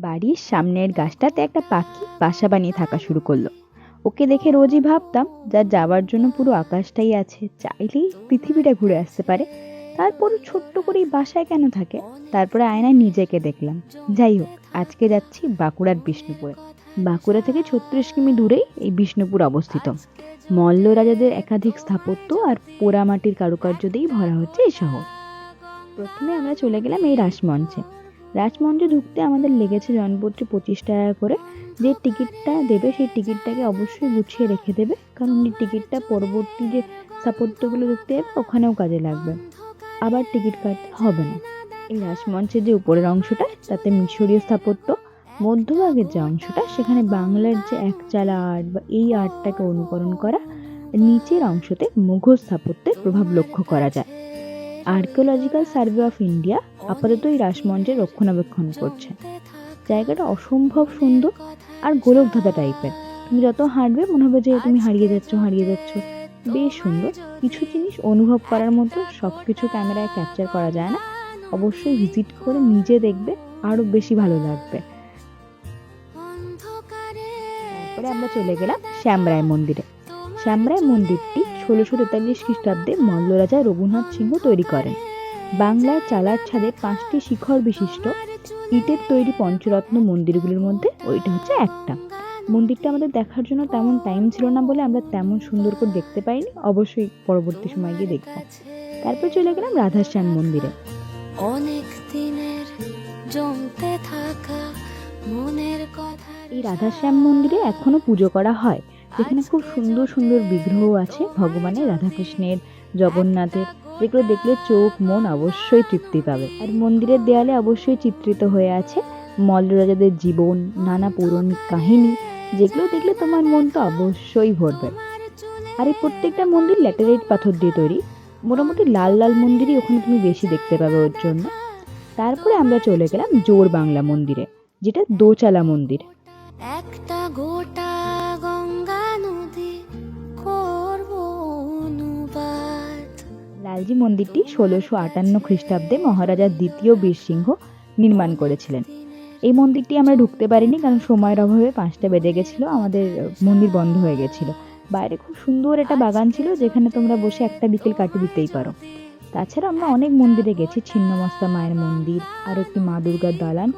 বাড়ির সামনের গাছটাতে একটা পাখি বাসা বানিয়ে থাকা শুরু করল। ওকে দেখে রোজই ভাবতাম যার যাওয়ার জন্য পুরো আকাশটাই আছে, চাইলেই পৃথিবীটা ঘুরে আসতে পারে। তারপরও ছোট্ট করেই বাসায় কেন থাকে? তারপরে আয়নায় নিজেকে দেখলাম। যাই হোক, আজকে যাচ্ছি বাঁকুড়ার বিষ্ণুপুরে। বাঁকুড়া থেকে ছত্রিশ কিমি দূরেই এই বিষ্ণুপুর অবস্থিত। মল্ল রাজাদের একাধিক স্থাপত্য আর পোড়ামাটির কারুকার্য দিয়েই ভরা হচ্ছে এই শহর। প্রথমে আমরা চলে গেলাম এই রাসমঞ্চে। রাজমঞ্চে ঢুকতে আমাদের লেগেছে জনপত্রে পঁচিশ টাকা করে। যে টিকিটটা দেবে, সেই টিকিটটাকে অবশ্যই গুছিয়ে রেখে দেবে। কারণ এই টিকিটটা পরবর্তী যে স্থাপত্যগুলো দেখতে যাবে, ওখানেও কাজে লাগবে। আবার টিকিট কাটতে হবে না। এই রাজমঞ্চের যে উপরের অংশটা, তাতে মিশরীয় স্থাপত্য, মধ্যভাগের যে অংশটা, সেখানে বাংলার যে একচালা আর্ট বা এই আর্টটাকে অনুকরণ করা, নিচের অংশতে মুঘল স্থাপত্যের প্রভাব লক্ষ্য করা যায়। আর্কিওলজিক্যাল সার্ভে অফ ইন্ডিয়া আপাতত এই রাসমঞ্চের রক্ষণাবেক্ষণ করছে। জায়গাটা অসম্ভব সুন্দর আর গোলকধাঁধা টাইপের। তুমি যত হাঁটবে মনে হবে যে তুমি হারিয়ে যাচ্ছ হারিয়ে যাচ্ছ। বেশ সুন্দর। কিছু জিনিস অনুভব করার মতো সব কিছু ক্যামেরায় ক্যাপচার করা যায় না। অবশ্যই ভিজিট করে নিজে দেখবে, আরও বেশি ভালো লাগবে। তারপরে আমরা চলে গেলাম শ্যামরায় মন্দিরে। শ্যামরায় মন্দিরটি ষোলোশো তেতাল্লিশ খ্রিস্টাব্দে মল্ল রাজা রঘুনাথ সিংহ তৈরি করেন। বাংলার চালার ছাদে পাঁচটি শিখর বিশিষ্ট ইটের তৈরি পঞ্চরত্ন মন্দিরগুলির মধ্যে ওইটা হচ্ছে একটা। মন্দিরটা আমাদের দেখার জন্য তেমন টাইম ছিল না বলে আমরা তেমন সুন্দর করে দেখতে পাইনি। অবশ্যই পরবর্তী সময় গিয়ে দেখব। তারপর চলে গেলাম রাধাশ্যাম মন্দিরে। অনেক দিনের জমতে থাকা মনের কথা এই রাধাশ্যাম মন্দিরে এখনও পুজো করা হয়। যেখানে খুব সুন্দর সুন্দর বিগ্রহ আছে ভগবানের রাধাকৃষ্ণের। জগন্নাথের। যেগুলো দেখলে চোখ, মন অবশ্যই তৃপ্তি পাবে। আর মন্দিরের দেয়ালে অবশ্যই চিত্রিত হয়ে আছে মল্ল রাজাদের জীবন, নানা পৌরাণিক কাহিনী। যেগুলো দেখলে তোমার মন তো অবশ্যই ভরবে। আর এই প্রত্যেকটা মন্দির ল্যাটেরাইট পাথর দিয়ে তৈরি। মোটামুটি লাল লাল মন্দিরই ওখানে তুমি বেশি দেখতে পাবে ওর জন্য। তারপরে আমরা চলে গেলাম জোর বাংলা মন্দিরে, যেটা দোচালা মন্দির। একটা গোটা লালজি মন্দিরটি ষোলোশো আটান্ন খ্রিস্টাব্দে মহারাজা দ্বিতীয় বীরসিংহ নির্মাণ করেছিলেন। এই মন্দিরটি আমরা ঢুকতে পারিনি কারণ সময়ের অভাবে পাঁচটা বেজে গেছিল, আমাদের মন্দির বন্ধ হয়ে গেছিল। বাইরে খুব সুন্দর একটা বাগান ছিল যেখানে তোমরা বসে একটা বিকেল কাটিয়ে দিতেই পারো। তাছাড়া আমরা অনেক মন্দিরে গেছি, ছিন্নমস্তা মায়ের মন্দির, আর একটি মা দুর্গার দালান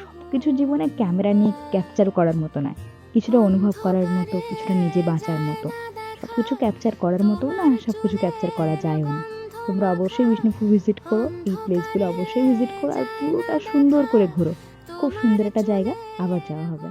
সব কিছু জীবনে ক্যামেরা নিয়ে ক্যাপচার করার মতো নয়। কিছুটা অনুভব করার মতো, কিছুটা নিজে বাঁচার মতো। সব কিছু ক্যাপচার করার মতো না সব কিছু ক্যাপচার করা যায়ও না। তোমরা অবশ্যই বিষ্ণুপুর ভিজিট করো, এই প্লেসগুলো অবশ্যই ভিজিট করো আর পুরোটা সুন্দর করে ঘোরো। খুব সুন্দর একটা জায়গা, আবার যাওয়া হবে।